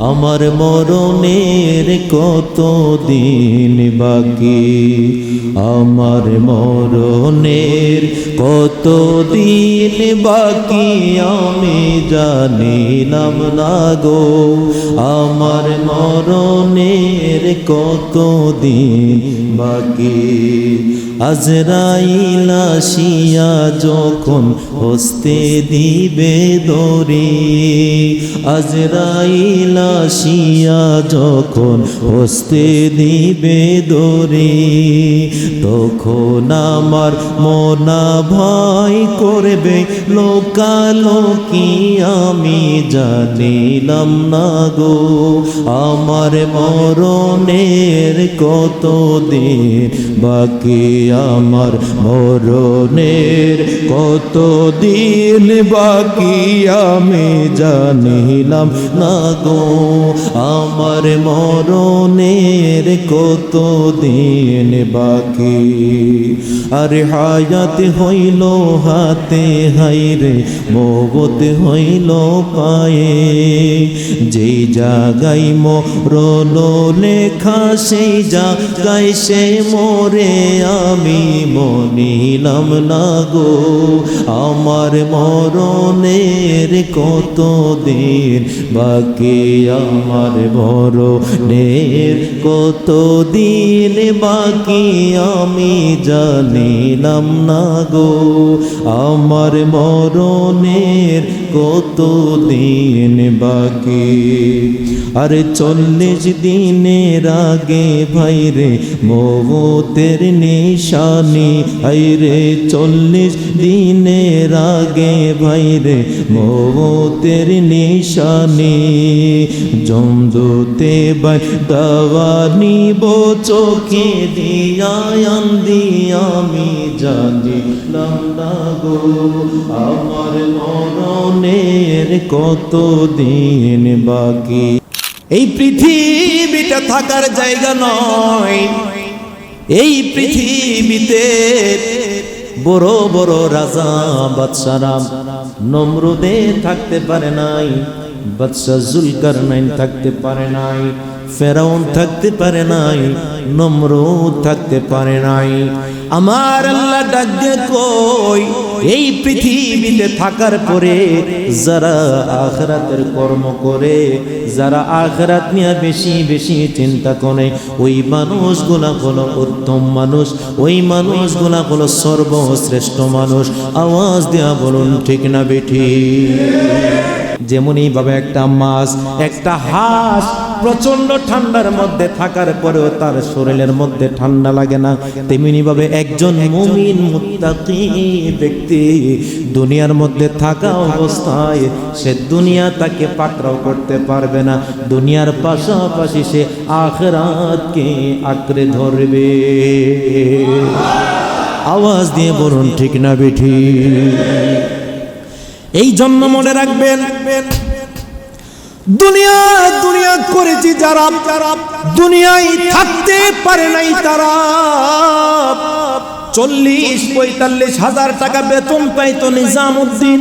আমার মরণের কতদিন বাকি? আমার মরণের কতদিন বাকি? আমি জানিলাম না গো। আমার মরণের কত দিন বাকি? আজরাইল আসিয়া যখন হস্তে দিবে দরে আজরাইল আসিয়া যখন হস্তে দিবে দরে, তখন আমার মনা ভয় করবে। লোকালোকি আমি জানিলাম না গো, আমার মরণের কত দিন বাকি? আমার মরণের কত দিন বাকি আমি জানিলাম না গো। আমার মরণের কত দিন বাকি? আর হায়াত হইল হাতে হাইরে মগত হইল পায়ে। যেই জাগাই মরণ লেখা, সেই জাগাই সে মরে আমি মনিলাম না গো। আমার মরণের কত দিন বাকি? আমার মরণের কত দিন বাকি আমি জানিলাম না গো। আমার মরণের কত দিন বাকি। আরে চল্লিশ দিনের আগে ভাইরে মমতের নিশানি। হাইরে চল্লিশ দিনের আগে ভাইরে মমতের নিশানি। জমদুতে বাই দাওয়া নিব, চোখে দিয়া আন্দি আমি জানিলাম গো আমার মরণের কত দিন বাকি। এই পৃথিবীটা থাকার জায়গা নয়। এই পৃথিবীতে বড় বড় রাজা বাদশারা নম্রদে থাকতে পারে নাই। বাদশা জুলকার নাইন থাকতে পারে নাই, ফেরাউন থাকতে পারে নাই নম্র থাকতে পারে নাই। আমার আল্লাহ ডাক দিয়ে কই, এই পৃথিবীতে থাকার পরে যারা আখরাতের কর্ম করে, যারা আখরাত নিয়ে বেশি বেশি চিন্তা করে, ওই মানুষগুলা হলো উত্তম মানুষ, ওই মানুষগুলা হলো সর্বশ্রেষ্ঠ মানুষ। আওয়াজ দেয়া বলুন, ঠিক না বেঠি? যেমন এইভাবে একটা মাছ, একটা হাঁস প্রচণ্ড ঠান্ডার মধ্যে থাকার পরেও তার শরীরের মধ্যে ঠান্ডা লাগে না। তেমনি ভাবে একজন মুমিন ব্যক্তি দুনিয়ার মধ্যে থাকা অবস্থায় সে দুনিয়া তাকে পাকড়াও করতে পারবে না। দুনিয়ার পাশাপাশি সে আখরাতকে আঁকড়ে ধরবে। আওয়াজ দিয়ে বলুন, ঠিক না বেঠি? এই জন্য মনে রাখবেন। দুনিয়া দুনিয়া করেছি যারা। দুনিয়ায় থাকতে পারে নাই তারা। চল্লিশ, পঁয়তাল্লিশ হাজার টাকা বেতন পাইতো নিজামুদ্দিন।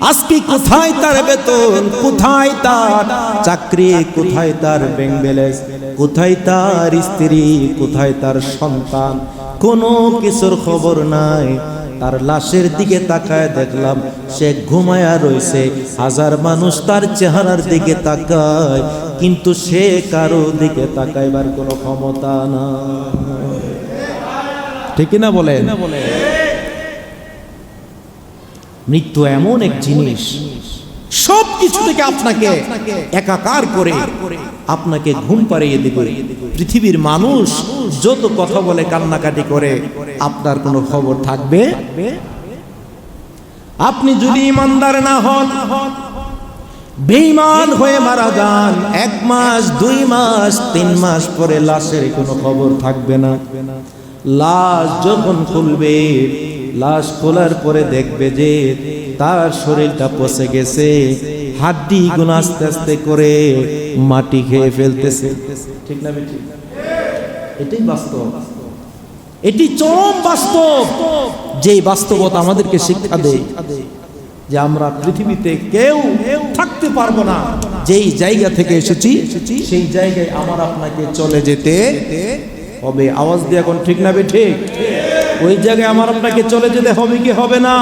আজকে কোথায় তার বেতন? কোথায় তার চাকরি? কোথায় তার ব্যাংক কোথায় তার স্ত্রী? কোথায় তার সন্তান? কোনো কিছুর খবর নাই। তার লাশের দিকে তাকায় দেখলাম, সে ঘুমায়া রয়েছে। হাজার মানুষ তার চেহারার দিকে তাকায়, কিন্তু সে কারও দিকে তাকাইবার কোনো ক্ষমতা না ঠিক না বলে মৃত্যু এমন এক জিনিস সব কিছু থেকে আপনাকে একাকার করে আপনাকে ঘুম পাড়িয়ে দিবে। পৃথিবীর মানুষ যত কথা বলে, কান্নাকাটি করে, আপনার কোনো খবর থাকবে? আপনি যদি ইমানদার না হন, বেঈমান হয়ে মারা যান, এক মাস, দুই মাস, তিন মাস পরে লাশের কোনো খবর থাকবে না। লাশ যখন খুলবে লাশ খোলার পরে দেখবে যে তার শরীরটা পচে গেছে। হাড্ডি গুলো আস্তে আস্তে করে মাটি খেয়ে ফেলতেছে। ঠিক না এটাই বাস্তব। এটি চরম বাস্তব। যেই বাস্তবতা আমাদেরকে শিক্ষা দেয় যে আমরা পৃথিবীতে কেউ থাকতে পারব না। যেই জায়গা থেকে এসেছি, সেই জায়গায় আমার আপনাকে চলে যেতে হবে। আওয়াজ দিয়ে এখন ঠিক না বে ঠিক ওই জায়গায় আমার আপনাকে চলে যেতে হবে কি হবে না?